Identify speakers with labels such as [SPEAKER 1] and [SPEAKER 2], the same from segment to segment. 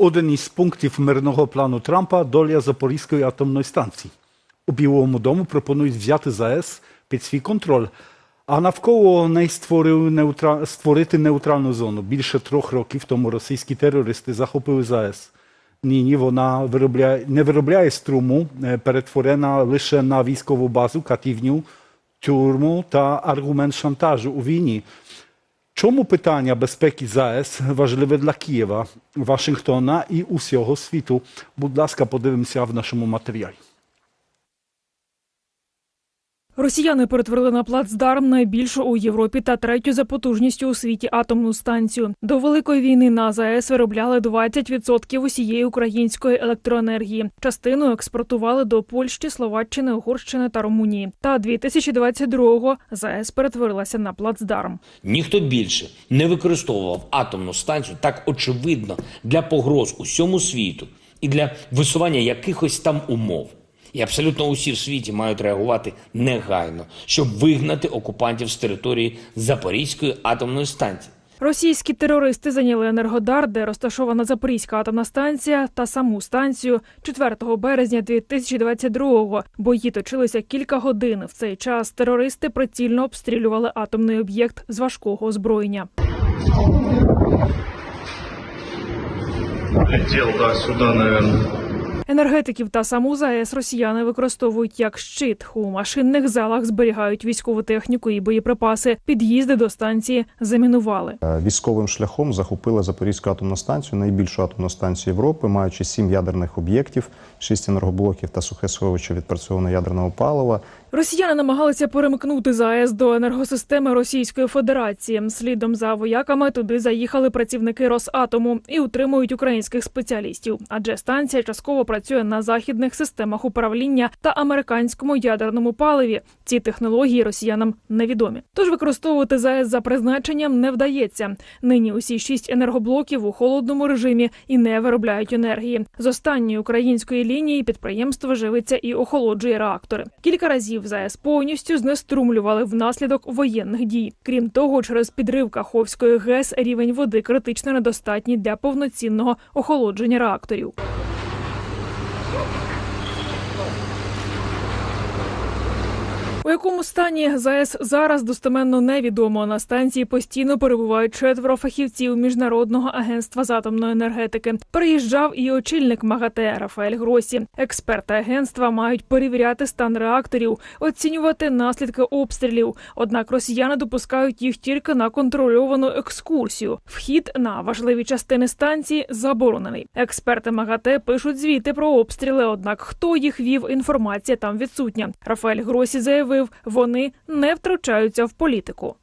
[SPEAKER 1] Один із пунктів мирного плану Трампа доля Запорізької атомної станції. У Білому дому пропонують взяти ЗАЕС під свій контроль, а навколо неї створили неутра... створити неутральну зону. Більше трьох років тому російські терористи захопили ЗАЕС. Нині вона виробляє, не виробляє струму, е, перетворена лише на військову базу, катівню, тюрму та аргумент шантажу у війні. Чому питання безпеки ЗАЕС важливе для Києва, Вашингтона і усього світу? Будь ласка, подивимося в нашому матеріалі.
[SPEAKER 2] Росіяни перетворили на плацдарм найбільшу у Європі та третю за потужністю у світі атомну станцію. До великої війни на ЗАЕС виробляли 20% усієї української електроенергії. Частину експортували до Польщі, Словаччини, Угорщини та Румунії. Та 2022-го ЗАЕС перетворилася на плацдарм.
[SPEAKER 3] Ніхто більше не використовував атомну станцію так очевидно для погроз усьому світу і для висування якихось там умов. І абсолютно усі в світі мають реагувати негайно, щоб вигнати окупантів з території Запорізької атомної станції.
[SPEAKER 2] Російські терористи зайняли Енергодар, де розташована Запорізька атомна станція, та саму станцію 4 березня 2022-го. Бої точилися кілька годин. В цей час терористи прицільно обстрілювали атомний об'єкт з важкого озброєння.
[SPEAKER 4] Летел, да, сюда, наверное.
[SPEAKER 2] Енергетиків та саму ЗАЕС росіяни використовують як щит. У машинних залах зберігають військову техніку і боєприпаси. Під'їзди до станції замінували.
[SPEAKER 5] Е, Військовим шляхом захопила Запорізьку атомну станцію, найбільшу атомну станцію Європи, маючи сім ядерних об'єктів, шість енергоблоків та сухе сховище відпрацьованого ядерного палива.
[SPEAKER 2] Росіяни намагалися перемкнути ЗАЕС до енергосистеми Російської Федерації. Слідом за вояками туди заїхали працівники Росатому і утримують українських спеціалістів. Адже станція частково працює на західних системах управління та американському ядерному паливі. Ці технології росіянам невідомі. Тож використовувати ЗАЕС за призначенням не вдається. Нині усі шість енергоблоків у холодному режимі і не виробляють енергії. З останньої української лінії підприємство живиться і охолоджує реактори. Кілька разів ЗАЕС повністю знеструмлювали внаслідок воєнних дій. Крім того, через підрив Каховської ГЕС рівень води критично недостатній для повноцінного охолодження реакторів. У якому стані ЗАЕС зараз достеменно невідомо. На станції постійно перебувають четверо фахівців міжнародного агентства з атомної енергетики. Приїжджав і очільник МАГАТЕ Рафаель Гросі. Експерти агентства мають перевіряти стан реакторів, оцінювати наслідки обстрілів. Однак росіяни допускають їх тільки на контрольовану екскурсію. Вхід на важливі частини станції заборонений. Експерти МАГАТЕ пишуть звіти про обстріли. Однак хто їх вів, інформація там відсутня. Рафаель Гросі заявив, вони не втручаються в політику.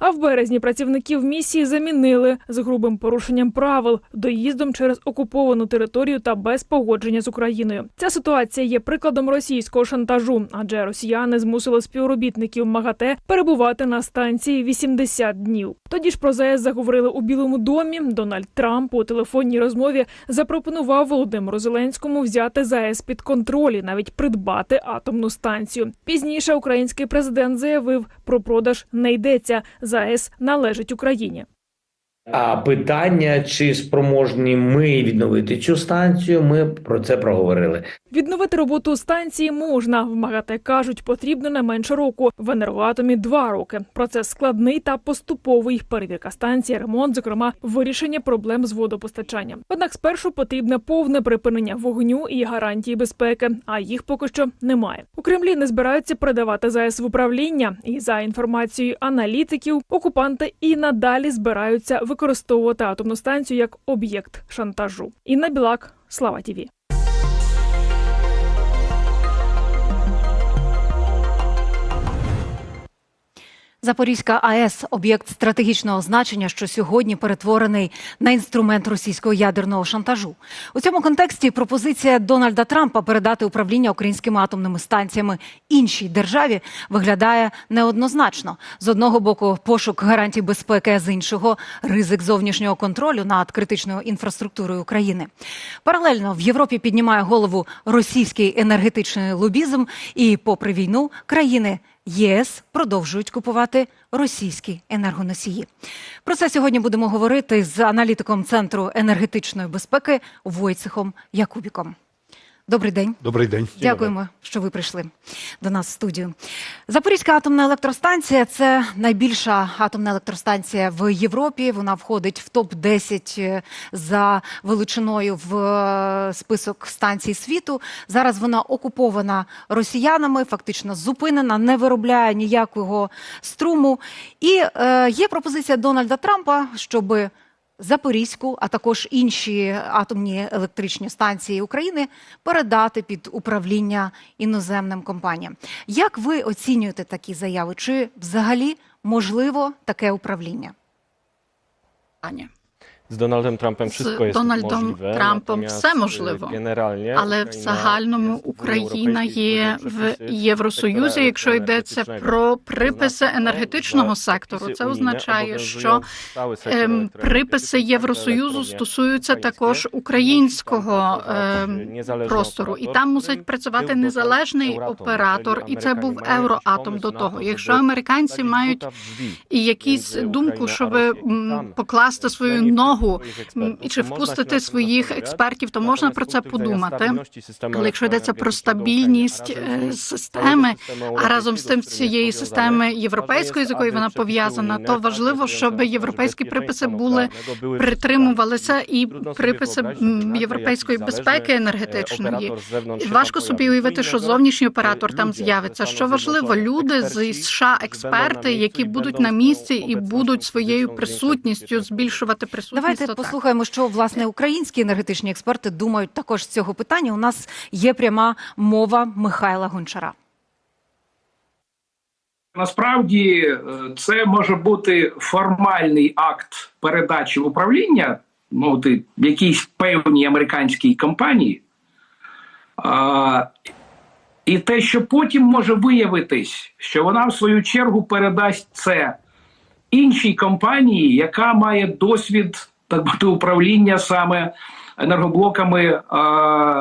[SPEAKER 2] А в березні працівників місії замінили з грубим порушенням правил, доїздом через окуповану територію та без погодження з Україною. Ця ситуація є прикладом російського шантажу, адже росіяни змусили співробітників МАГАТЕ перебувати на станції 80 днів. Тоді ж про ЗАЕС заговорили у Білому домі. Дональд Трамп у телефонній розмові запропонував Володимиру Зеленському взяти ЗАЕС під контроль і навіть придбати атомну станцію. Пізніше український президент заявив, про продаж не йдеться. ЗАЕС належить Україні.
[SPEAKER 3] А питання, чи спроможні ми відновити цю станцію, ми про це проговорили.
[SPEAKER 2] Відновити роботу станції можна. В МАГАТЕ кажуть, потрібно не менше року. В енергоатомі два роки. Процес складний та поступовий. Перевірка станції, ремонт, зокрема, вирішення проблем з водопостачанням. Однак спершу потрібне повне припинення вогню і гарантії безпеки. А їх поки що немає. У Кремлі не збираються передавати ЗАЕС в управління. І за інформацією аналітиків, окупанти і надалі збираються використовувати атомну станцію як об'єкт шантажу. Інна Білак, Слава Тіві.
[SPEAKER 6] Запорізька АЕС об'єкт стратегічного значення, що сьогодні перетворений на інструмент російського ядерного шантажу. У цьому контексті пропозиція Дональда Трампа передати управління українськими атомними станціями іншій державі виглядає неоднозначно. З одного боку, пошук гарантій безпеки, з іншого ризик зовнішнього контролю над критичною інфраструктурою України. Паралельно в Європі піднімає голову російський енергетичний лобізм, і, попри війну, країни єС продовжують купувати російські енергоносії. Про це сьогодні будемо говорити з аналітиком центру енергетичної безпеки Войцехом Якубіком. Добрий день.
[SPEAKER 1] Добрий день.
[SPEAKER 6] Дякуємо, що ви прийшли до нас в студію. Запорізька атомна електростанція це найбільша атомна електростанція в Європі. Вона входить в топ 10 за величиною в е, список станцій світу. Зараз вона окупована росіянами, фактично зупинена, не виробляє ніякого струму. І е, є пропозиція Дональда Трампа, щоби Запорізьку, а також інші атомні електричні станції України передати під управління іноземним компаніям. Як ви оцінюєте такі заяви? Чи взагалі можливо таке управління?
[SPEAKER 7] Panie.
[SPEAKER 8] Z Donaldem Trumpem
[SPEAKER 7] Z
[SPEAKER 8] wszystko jest
[SPEAKER 7] Donaldem
[SPEAKER 8] możliwe.
[SPEAKER 7] Trumpem
[SPEAKER 8] natomiast,
[SPEAKER 7] все можливо. Але в
[SPEAKER 8] Ukraina
[SPEAKER 7] загальному Україна є в Євросоюзі, якщо йдеться про приписи енергетичного сектору. Це означає, що ем, приписи Євросоюзу стосуються також українського ем, простору, і там мусить працювати незалежний оператор, і це був Евроатом до того. Якщо американці мають якісь думку, щоб покласти свою ногу і чи впустити своїх експертів, то можна про це подумати. Але якщо йдеться про стабільність е, системи, а разом з тим цієї системи європейської, з якою вона пов'язана, то важливо, щоб європейські приписи були притримувалися і приписи європейської безпеки енергетичної. Важко собі уявити, що зовнішній оператор там з'явиться. Що важливо, люди з США, експерти, які будуть на місці і будуть своєю присутністю збільшувати присутність.
[SPEAKER 6] Давайте
[SPEAKER 7] так.
[SPEAKER 6] послухаємо, що власне українські енергетичні експерти думають також з цього питання. У нас є пряма мова Михайла Гончара.
[SPEAKER 9] Насправді е, це може бути формальний акт передачі управління ну, ти, якійсь певній американській компанії. А, і те, що потім може виявитись, що вона в свою чергу передасть це іншій компанії, яка має досвід так би, управління саме енергоблоками а,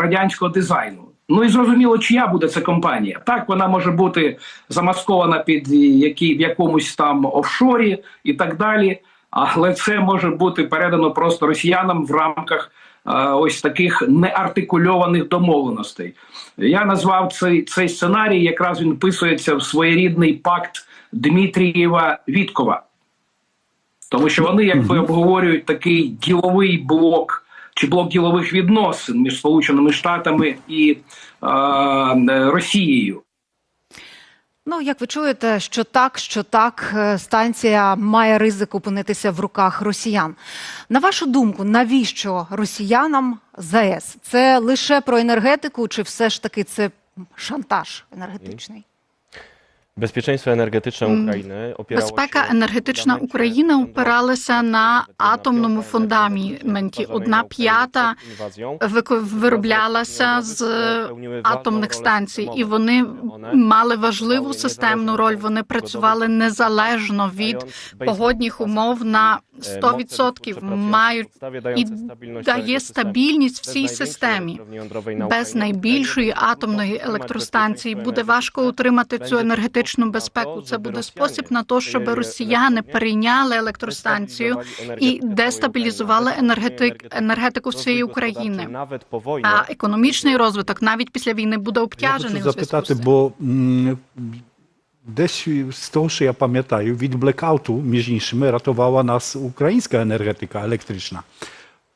[SPEAKER 9] радянського дизайну. Ну і зрозуміло, чия буде ця компанія. Так, вона може бути замаскована під які, в якомусь там офшорі і так далі. Але це може бути передано просто росіянам в рамках е, ось таких неартикульованих домовленостей. Я назвав цей, цей сценарій, якраз він вписується в своєрідний пакт Дмитрієва Віткова. Тому що вони якби обговорюють такий діловий блок чи блок ділових відносин між Сполученими Штатами і е, Росією.
[SPEAKER 6] Ну, як ви чуєте, що так, що так, е, станція має ризик опинитися в руках росіян. На вашу думку, навіщо росіянам ЗАЕС? Це лише про енергетику, чи все ж таки це шантаж енергетичний?
[SPEAKER 7] М,
[SPEAKER 8] Ukrainy opierało
[SPEAKER 7] Безпека енергетична України опиралася на атомному фундаменті. Одна п'ята вироблялася з атомних станцій, і вони мали важливу системну роль. Вони працювали незалежно від погодних умов на 100%, мають і дає стабільність всій системі. Без найбільшої атомної електростанції буде важко утримати цю енергетичну безпеку. Це буде спосіб на те, щоб росіяни перейняли електростанцію і дестабілізували енергетик, енергетику всієї України. А економічний розвиток навіть після війни буде
[SPEAKER 1] Я
[SPEAKER 7] обтяжений
[SPEAKER 1] хочу запитати, бо десь з того, що я пам'ятаю, від блекауту, між іншими, рятувала нас українська енергетика електрична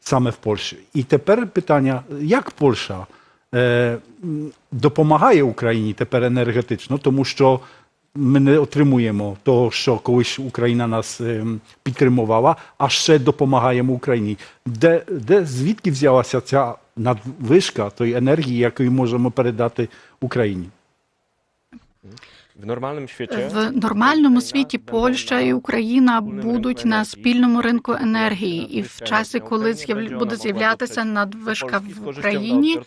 [SPEAKER 1] саме в Польщі. І тепер питання, як Польща допомагає Україні тепер енергетично, тому що ми не отримуємо того, що колись Україна нас ем, підтримувала, а ще допомагаємо Україні. Де, де звідки взялася ця надвишка тої енергії, яку можемо передати Україні?
[SPEAKER 8] W normalnym świecie
[SPEAKER 7] В нормальному світі Польща і Україна будуть на спільному ринку енергії, і в часі, коли буде з'являтися надвишка в Україні,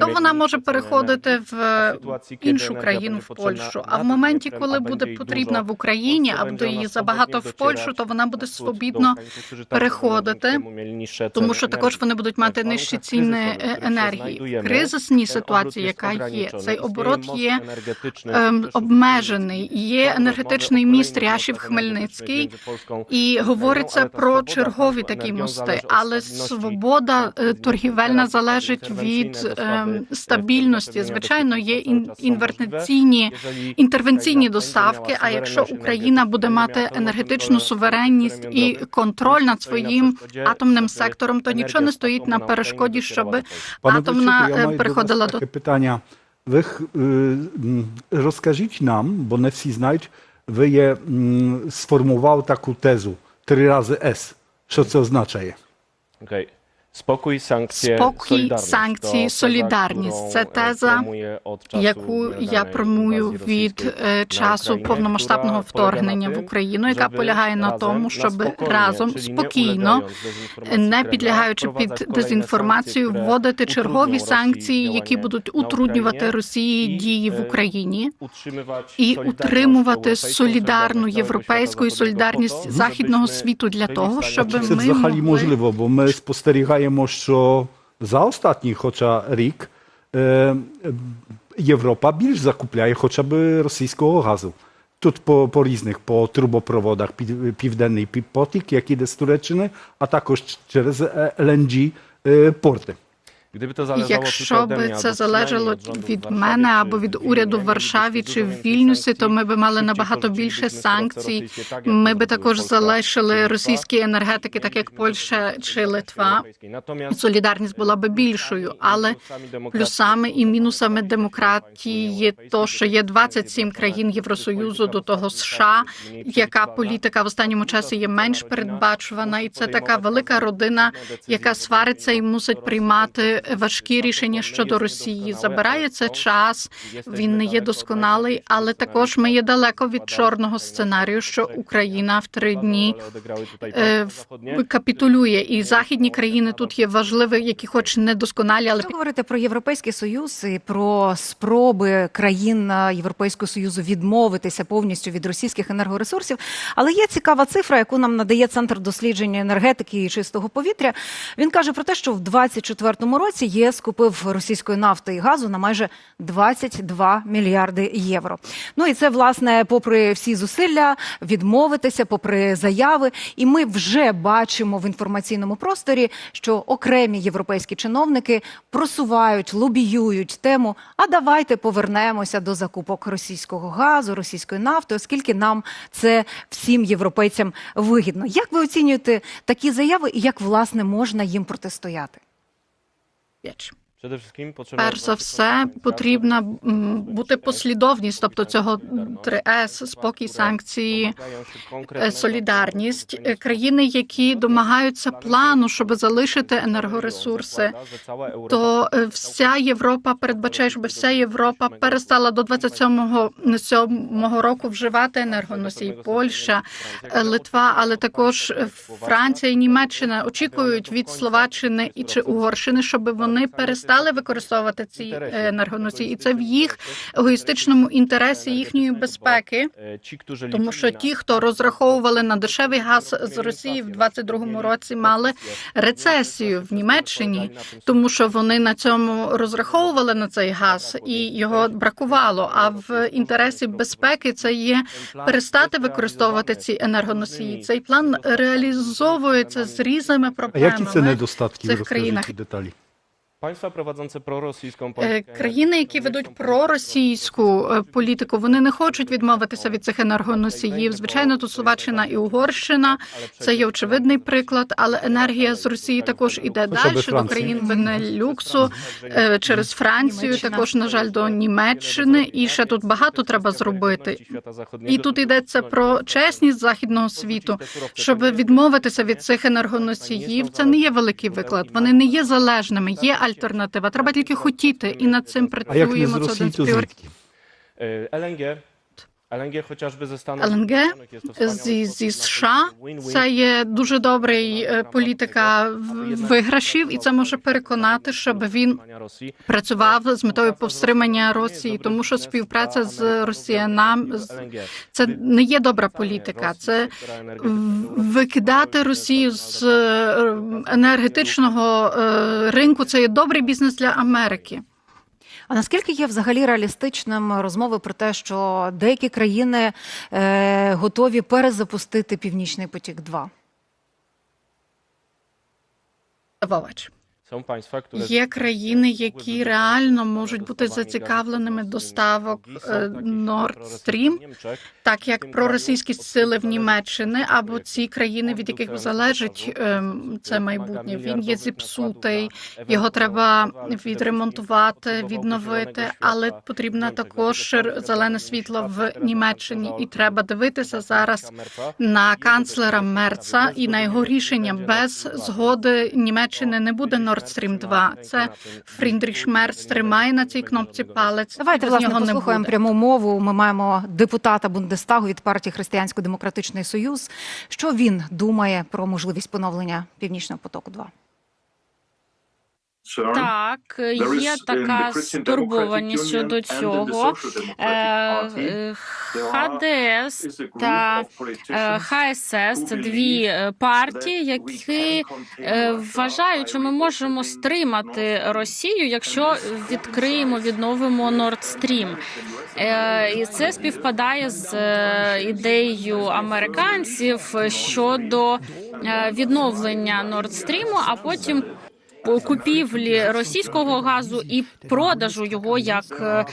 [SPEAKER 7] то вона може переходити в іншу країну в Польщу. А в моменті, коли буде потрібна в Україні, а буде її забагато в Польщу, то вона буде свобідно переходити, тому що також вони будуть мати нижчі ціни енергії. В кризисній ситуації, яка є, цей оборот є ем, обмежений. Обмежений. Є енергетичний міст Ряшів Хмельницький, і говориться про чергові такі мости. Але свобода е, торгівельна залежить від ем, стабільності. Звичайно, є ін- інтервенційні доставки. А якщо Україна буде мати енергетичну суверенність і контроль над своїм атомним сектором, то нічого не стоїть на перешкоді, щоб атомна
[SPEAKER 1] я
[SPEAKER 7] е,
[SPEAKER 1] до питання. Ви х- е, м, розкажіть нам, бо не всі знають, ви є м, сформував таку тезу три рази С. Що це означає?
[SPEAKER 8] Okej. Spokój, sankcje,
[SPEAKER 7] Spokój,
[SPEAKER 8] solidarność.
[SPEAKER 7] sankcje,
[SPEAKER 8] To
[SPEAKER 7] solidarność.
[SPEAKER 8] którą,
[SPEAKER 7] Це
[SPEAKER 8] e,
[SPEAKER 7] теза, яку я промую від е, часу повномасштабного вторгнення в Україну, яка полягає на
[SPEAKER 8] razem,
[SPEAKER 7] тому, щоб разом спокійно, не підлягаючи під дезінформацію, вводити чергові санкції, які будуть утруднювати Росії дії в
[SPEAKER 8] e,
[SPEAKER 7] Україні. І утримувати солідарну європейську і солідарність західного світу для
[SPEAKER 8] byli
[SPEAKER 7] того, щоб ми
[SPEAKER 1] взагалі
[SPEAKER 7] могли
[SPEAKER 1] можливо? Бо ми спостерігаємо, що за останній хоча рік Європа більш закупляє хоча б російського газу. Тут по, по різних, по трубопроводах, Пів- Південний потік, який йде з Туреччини, а також через е, порти.
[SPEAKER 7] Якщо би це залежало від мене або від уряду в Варшаві чи в Вільнюсі, то ми би мали набагато більше санкцій. Ми би також залишили російські енергетики, так як Польща чи Литва. Солідарність була би більшою, але плюсами і мінусами демократії є то, що є 27 країн Євросоюзу до того США, яка політика в останньому часі є менш передбачувана, і це така велика родина, яка свариться і мусить приймати важкі рішення щодо Росії. Забирає це час. Він не є досконалий, але також ми є далеко від чорного сценарію, що Україна в три дні е, капітулює, і західні країни тут є важливі, які хоч не досконалі, але
[SPEAKER 6] говорити про Європейський Союз і про спроби країн е, Європейського Союзу відмовитися повністю від російських енергоресурсів, але є цікава цифра, яку нам надає Центр дослідження енергетики і чистого повітря. Він каже про те, що в 2024 році ЄС купив російської нафти і газу на майже 22 мільярди євро. Ну і це власне, попри всі зусилля відмовитися, попри заяви. І ми вже бачимо в інформаційному просторі, що окремі європейські чиновники просувають, лобіюють тему. А давайте повернемося до закупок російського газу, російської нафти, оскільки нам це всім європейцям вигідно. Як ви оцінюєте такі заяви і як власне можна їм протистояти?
[SPEAKER 8] Jedź.
[SPEAKER 7] Перш за все потрібна бути послідовність, тобто цього 3С, спокій, санкції, е, солідарність. Е, Країни, які домагаються плану, щоб залишити енергоресурси, то е, вся Європа передбачає, щоб вся Європа перестала до 27-го сьомого року вживати енергоносії. Польща, Литва, але також Франція і Німеччина очікують від Словаччини і чи Угорщини, щоб вони перестали використовувати ці е, енергоносії, і це в їх егоїстичному інтересі їхньої безпеки. Тому що ті, хто розраховували на дешевий газ з Росії в 22-му році, мали рецесію в Німеччині, тому що вони на цьому розраховували на цей газ і його бракувало. А в інтересі безпеки це є перестати використовувати ці енергоносії. Цей план реалізовується з різними
[SPEAKER 1] А які це недостатки?
[SPEAKER 7] в цих країнах.
[SPEAKER 1] деталі.
[SPEAKER 7] Країни, які ведуть проросійську політику, вони не хочуть відмовитися від цих енергоносіїв. Звичайно, тут Словаччина і Угорщина це є очевидний приклад, але енергія з Росії також іде далі до країн Бенелюксу, е, через Францію, також на жаль до Німеччини. І ще тут багато треба зробити. І тут йдеться про чесність західного світу, щоб відмовитися від цих енергоносіїв. Це не є великий виклад. Вони не є залежними. Є альтернатива. Треба тільки хотіти, і над цим
[SPEAKER 1] А як не з
[SPEAKER 7] працюємо. Це один з пріоритетів. ЛНГ зі, зі США це є дуже добрий політика виграшів, і це може переконати, щоб він працював з метою повстримання Росії, тому що співпраця з
[SPEAKER 8] LNG.
[SPEAKER 7] це не є добра політика. Це викидати Росію з енергетичного ринку. Це є добрий бізнес для Америки.
[SPEAKER 6] А наскільки є взагалі реалістичним розмови про те, що деякі країни е, готові перезапустити Північний потік 2
[SPEAKER 7] Вовач. Є країни, які реально можуть бути зацікавленими доставок е, Nord Stream, так як проросійські сили в Німеччині або ці країни, від яких залежить ем, це майбутнє. Він є зіпсутий, його треба відремонтувати, відновити, але потрібно також зелене світло в Німеччині, і треба дивитися зараз на канцлера Мерца і на його рішення. Без згоди Німеччини не буде Nord Stream 2. Це Фріндріш Мерц тримає на цій кнопці палець.
[SPEAKER 6] Давайте власне послухаємо пряму мову. Ми маємо депутата Бундестагу від партії Християнсько-демократичний союз. Що він думає про можливість поновлення Північного потоку 2
[SPEAKER 10] Так, є така стурбованість щодо цього. Е, е, ХДС та е, ХСС це дві е, партії, які е, вважають, що ми можемо стримати Росію, якщо відкриємо, відновимо Nord Stream. Е, І це співпадає з е, ідеєю американців щодо е, відновлення Nord Stream, а потім по купівлі російського газу і продажу його як е,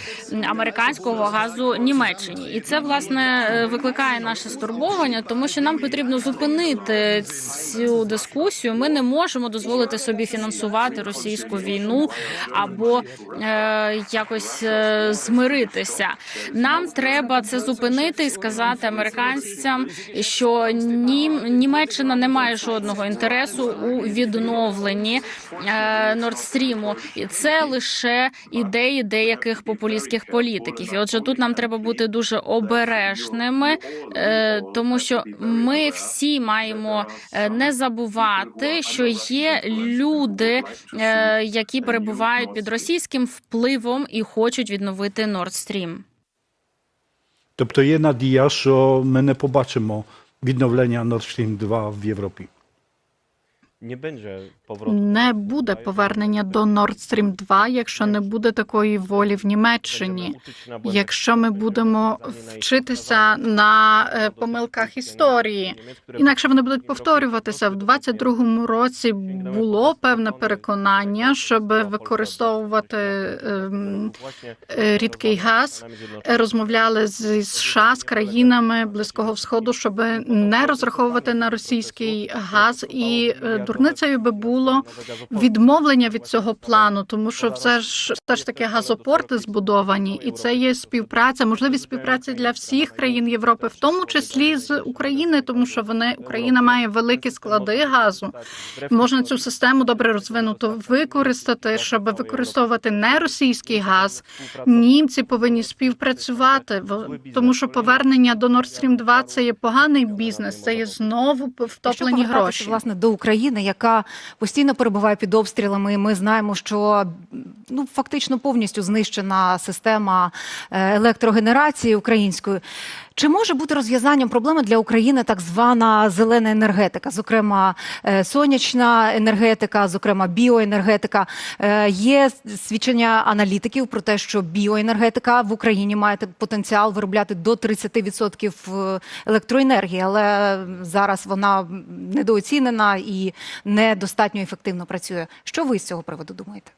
[SPEAKER 10] американського газу Німеччині, і це власне е, викликає наше стурбовання, тому що нам потрібно зупинити цю дискусію. Ми не можемо дозволити собі фінансувати російську війну або е, якось е, змиритися. Нам треба це зупинити і сказати американцям, що Нім, Німеччина не має жодного інтересу у відновленні Нордстріму, і це лише ідеї деяких популістських політиків. І отже, тут нам треба бути дуже обережними, е, тому що ми всі маємо е, не забувати, що є люди, е, які перебувають під російським впливом і хочуть відновити Нордстрім.
[SPEAKER 1] Тобто є надія, що ми не побачимо відновлення Nord Stream 2 в Європі.
[SPEAKER 8] Będzie powrotu.
[SPEAKER 7] Не буде повернення до Nord Stream 2, якщо не буде такої волі в Німеччині. Якщо ми будемо вчитися на е, помилках історії, інакше вони будуть повторюватися. В 22-му році було певне переконання, щоб використовувати ем, е, рідкий газ. Е, Розмовляли з США з країнами Близького Сходу, щоб не розраховувати на російський газ, і е, дурницею би було відмовлення від цього плану, тому що все ж все ж таки газопорти збудовані, і це є співпраця, можливість співпраці для всіх країн Європи, в тому числі з України, тому що вони Україна має великі склади газу. Можна цю систему добре розвинуто використати, щоб використовувати не російський газ. Німці повинні співпрацювати, тому що повернення до Nord Stream 2 – це є поганий бізнес, це є знову втоплені гроші.
[SPEAKER 6] власне до України, яка постійно перебуває під обстрілами, ми знаємо, що ну фактично повністю знищена система е, електрогенерації української. Чи може бути розв'язанням проблеми для України так звана зелена енергетика, зокрема е, сонячна енергетика, зокрема біоенергетика? Е, Є свідчення аналітиків про те, що біоенергетика в Україні має потенціал виробляти до 30% електроенергії, але зараз вона недооцінена і недостатньо ефективно працює. Що ви з цього приводу думаєте?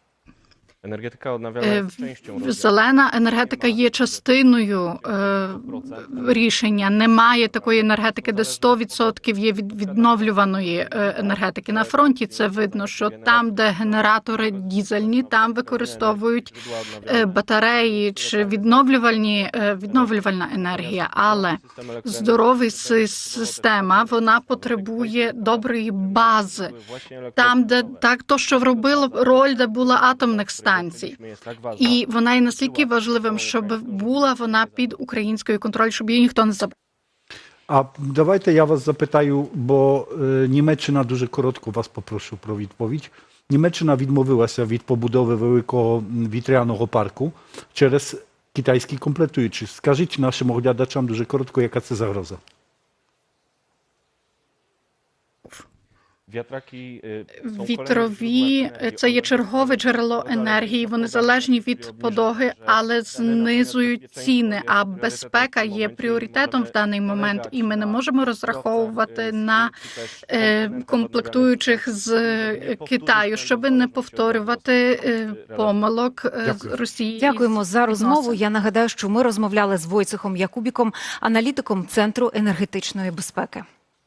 [SPEAKER 8] Energetyka
[SPEAKER 7] Е,
[SPEAKER 8] odnawialna jest.
[SPEAKER 7] Зелена енергетика є частиною е, рішення. Немає такої енергетики, де 100% є від відновлюваної е, енергетики. На фронті це видно, що там, де генератори дізельні, там використовують е, батареї чи відновлювальні е, відновлювальна енергія. Але здоровий система вона потребує доброї бази. Там, де так то, що робило роль, де була атомних станцій. І вона є настільки важливим, щоб була вона під українською контроль, щоб її ніхто не забрав.
[SPEAKER 1] А давайте я вас запитаю, бо е, Німеччина дуже коротко вас попрошу про відповідь. Німеччина відмовилася від побудови великого вітряного парку через китайські комплектуючі. Скажіть нашим оглядачам дуже коротко, яка це
[SPEAKER 7] Вітрові це є чергове джерело енергії. Вони залежні від подоги, але знизують ціни. А безпека є пріоритетом в даний момент, і ми не можемо розраховувати на е, комплектуючих з е, Китаю, щоб не повторювати е, помилок е, з
[SPEAKER 1] Дякую.
[SPEAKER 7] Росії.
[SPEAKER 6] Дякуємо за розмову. Я нагадаю, що ми розмовляли з Войцехом Якубіком, аналітиком Центру енергетичної безпеки.